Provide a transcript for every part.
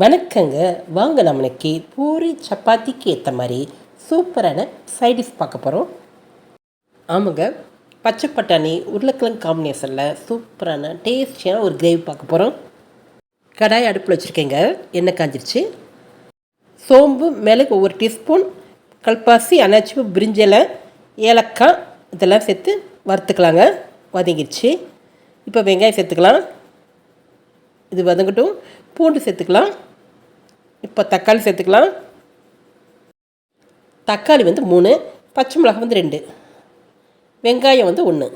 வணக்கங்க. வாங்க நம்ம இன்னைக்கு பூரி சப்பாத்திக்கு ஏற்ற மாதிரி சூப்பரான சைடிஷ் பார்க்க போகிறோம் ஆமாங்க. பச்சை பட்டாணி உருளைக்கிழங்கு காம்பினேஷனில் சூப்பரான டேஸ்டியான ஒரு கிரேவி பார்க்க போகிறோம் கடாய் அடுப்பில் வச்சுருக்கேங்க. எண்ணெய் காஞ்சிருச்சு. சோம்பு மிளகு ஒவ்வொரு டீஸ்பூன் கல்பாசி அனாச்சிப்பு பிரிஞ்சலை ஏலக்காய் இதெல்லாம் சேர்த்து வறுத்துக்கலாங்க. வதங்கிடுச்சு இப்போ வெங்காயம் சேர்த்துக்கலாம். இது வதங்கட்டும். பூண்டு சேர்த்துக்கலாம். இப்போ தக்காளி சேர்த்துக்கலாம். தக்காளி வந்து மூணு பச்சை மிளகாய் வந்து ரெண்டு வெங்காயம் வந்து ஒன்று.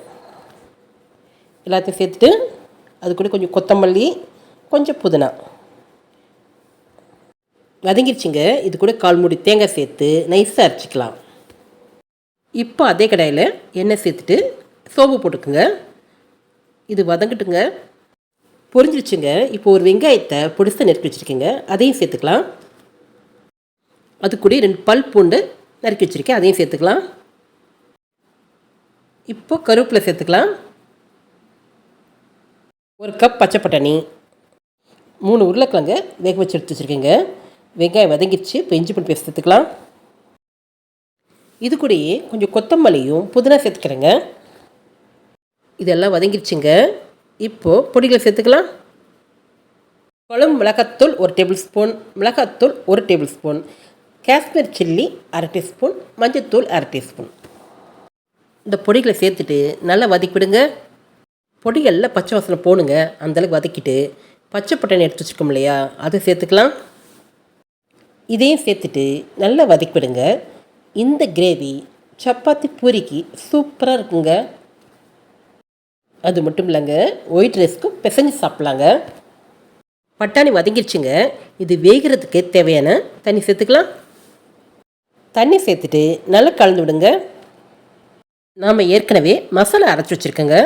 எல்லாத்தையும் சேர்த்துட்டு அது கூட கொஞ்சம் கொத்தமல்லி கொஞ்சம் புதினா. வதங்கிருச்சுங்க. இது கூட கால் மூடி தேங்காய் சேர்த்து நைஸாக அரைச்சிக்கலாம். இப்போ அதே கடாயில் எண்ணெய் சேர்த்துட்டு சோம்பு போட்டுக்குங்க. இது வதங்கட்டுங்க. பொரிஞ்சிருச்சுங்க. இப்போ ஒரு வெங்காயத்தை பொடிசை நறுக்கி வச்சுருக்கேங்க. அதையும் சேர்த்துக்கலாம். அது கூட ரெண்டு பல் பூண்டு நறுக்கி வச்சுருக்கேன். அதையும் சேர்த்துக்கலாம். இப்போ கருவேப்பிலை சேர்த்துக்கலாம். ஒரு கப் பச்சை பட்டாணி. மூணு உருளைக்கிழங்க வேக வச்சு எடுத்து வச்சுருக்கேங்க. வெங்காயம் வதங்கிடுச்சு இப்போ இஞ்சி பூண்டு பேஸ்ட் சேர்த்துக்கலாம். இது கூடயே கொஞ்சம் கொத்தமல்லியும் புதினா சேர்த்துக்கிறேங்க. இதெல்லாம் வதங்கிடுச்சுங்க இப்போது பொடிகளை சேர்த்துக்கலாம். குழம்பு மிளகாத்தூள் ஒரு டேபிள் ஸ்பூன் மிளகாத்தூள் ஒரு டேபிள் ஸ்பூன் காஷ்மீர் சில்லி அரை டீஸ்பூன் மஞ்சத்தூள் அரை டீஸ்பூன். இந்த பொடிகளை சேர்த்துட்டு நல்லா வதக்கிவிடுங்க. பொடிகளில் பச்சை வாசனை போணுங்க அந்தளவுக்கு வதக்கிட்டு பச்சை பட்டாணி எடுத்து வச்சுருக்கோம் இல்லையா அதை சேர்த்துக்கலாம். இதையும் சேர்த்துட்டு நல்லா வதக்கிவிடுங்க. இந்த கிரேவி சப்பாத்தி பூரிக்கு சூப்பராக இருக்குங்க. அது மட்டும் இல்லைங்க ஒயிட் ரைஸ்க்கும் பிசைஞ்சு சாப்பிட்லாங்க. பட்டாணி வதங்கிருச்சுங்க. இது வேகிறதுக்கு தேவையான தண்ணி சேர்த்துக்கலாம். தண்ணி சேர்த்துட்டு நல்லா கலந்து விடுங்க. நாம் ஏற்கனவே மசாலா அரைச்சி வச்சுருக்கோங்க.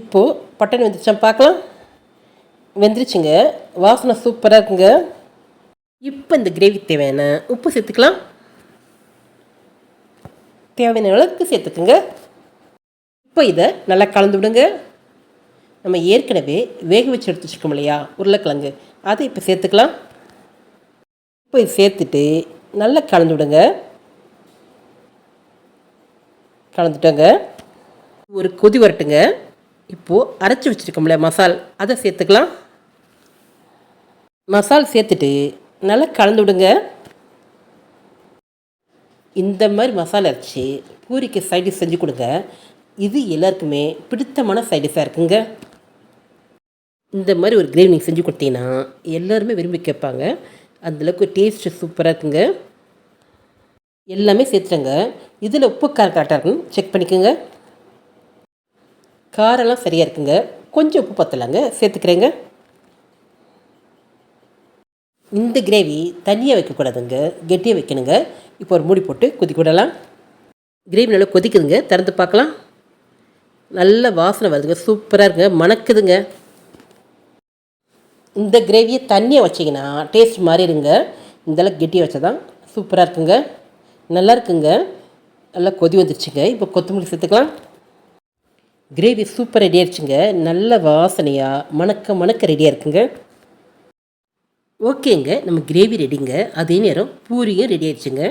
இப்போது பட்டாணி வந்துருச்சான் பார்க்கலாம். வெந்துருச்சுங்க. வாசனை சூப்பராக இருக்குங்க. இப்போ இந்த கிரேவி தேவையான உப்பு சேர்த்துக்கலாம். தேவையான அளவுக்கு சேர்த்துக்குங்க. இப்போ இதை நல்லா கலந்து விடுங்க. நம்ம ஏற்கனவே வேக வச்சு எடுத்து வச்சுக்கோம் இல்லையா? உருளைக்கிழங்கு. அதை இப்போ சேர்த்துக்கலாம். இப்போ இது சேர்த்துட்டு நல்லா கலந்து விடுங்க. கலந்துட்டோங்க. ஒரு கொதி வரட்டுங்க. இப்போது அரைச்சி வச்சுருக்கோம்ல மசால்? அதை சேர்த்துக்கலாம். மசால் சேர்த்துட்டு நல்லா கலந்து விடுங்க. இந்த மாதிரி மசாலா அரைச்சி பூரிக்கு சைடு செஞ்சு கொடுங்க. இது எல்லாருக்குமே பிடித்தமான சைடிஷாக இருக்குங்க. இந்த மாதிரி ஒரு கிரேவி நீங்கள் செஞ்சு கொடுத்தீங்கன்னா எல்லாருமே விரும்பி கேட்பாங்க. அந்தளவுக்கு டேஸ்ட்டு சூப்பராக இருக்குங்க. எல்லாமே சேர்த்துட்டேங்க. இதில் உப்பு காரம் கரெக்டாக இருக்கும் செக் பண்ணிக்கோங்க. காரெல்லாம் சரியாக இருக்குங்க. கொஞ்சம் உப்பு பத்தலாங்க சேர்த்துக்கிறேங்க. இந்த கிரேவி தனியாக வைக்கக்கூடாதுங்க. கெட்டியாக வைக்கணுங்க. இப்போ ஒரு மூடி போட்டு கொதிக்க விடலாம். கிரேவி நல்லா கொதிக்குதுங்க. திறந்து பார்க்கலாம். நல்ல வாசனை வருதுங்க. சூப்பராக இருக்குங்க. மணக்குதுங்க. இந்த கிரேவியை தண்ணியை வச்சிங்கன்னா டேஸ்ட் மாறிடுங்க இந்தளவுக்கு கெட்டியாக வச்சா தான் சூப்பராக இருக்குங்க. நல்லா இருக்குங்க. நல்லா கொதி வந்துருச்சுங்க. இப்போ கொத்தமல்லி சேர்த்துக்கலாம். கிரேவி சூப்பர் ரெடி ஆயிடுச்சுங்க நல்ல வாசனையாக மணக்க மணக்க ரெடியாக இருக்குங்க. ஓகேங்க. நம்ம கிரேவி ரெடிங்க அதே நேரம் பூரியும் ரெடி ஆயிடுச்சுங்க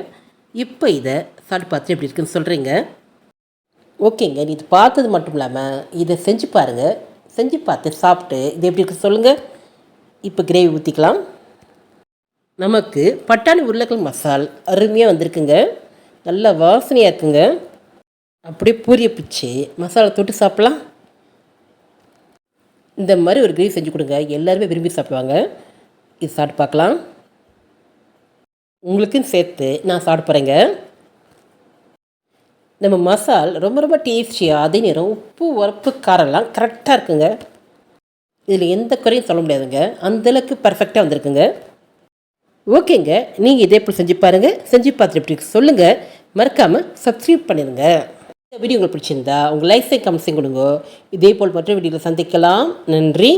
இப்போ இதை சாப்பிட்டு பார்த்துட்டு எப்படி இருக்குன்னு சொல்கிறீங்க ஓகேங்க இது பார்த்தது மட்டும் இல்லாமல் இதை செஞ்சு பாருங்கள் செஞ்சு பார்த்து சாப்பிட்டு இது எப்படி இருக்கு சொல்லுங்கள் இப்போ கிரேவி ஊற்றிக்கலாம் நமக்கு பட்டாணி உருளைக்கிழங்கு மசால் அருமையாக வந்திருக்குங்க. நல்லா வாசனையாக இருக்குங்க. அப்படியே பூரிய பிச்சு மசாலா தொட்டு சாப்பிட்லாம். இந்த மாதிரி ஒரு கிரேவி செஞ்சு கொடுங்க. எல்லாருமே விரும்பி சாப்பிடுவாங்க. இது சாப்பிட்டு பார்க்கலாம். உங்களுக்கும் சேர்த்து நான் சாப்பிட போகிறேங்க நம்ம மசால் ரொம்ப ரொம்ப டேஸ்டியாக அதே நேரம் உப்பு உரப்பு காரெல்லாம் கரெக்டாக இருக்குங்க. இதில் எந்த குறையும் சொல்ல முடியாதுங்க. அந்தளவுக்கு பர்ஃபெக்டாக வந்திருக்குங்க. ஓகேங்க. நீங்கள் இதே போல் செஞ்சு பாருங்கள் செஞ்சு பார்த்துட்டு எப்படி சொல்லுங்கள் மறக்காமல் சப்ஸ்கிரைப் பண்ணிடுங்க. இந்த வீடியோ உங்களுக்கு பிடிச்சிருந்தா உங்கள் லைஃப் கமெண்ட்ஸையும் கொடுங்க. இதே போல் மற்ற வீடியோவில் சந்திக்கலாம். நன்றி.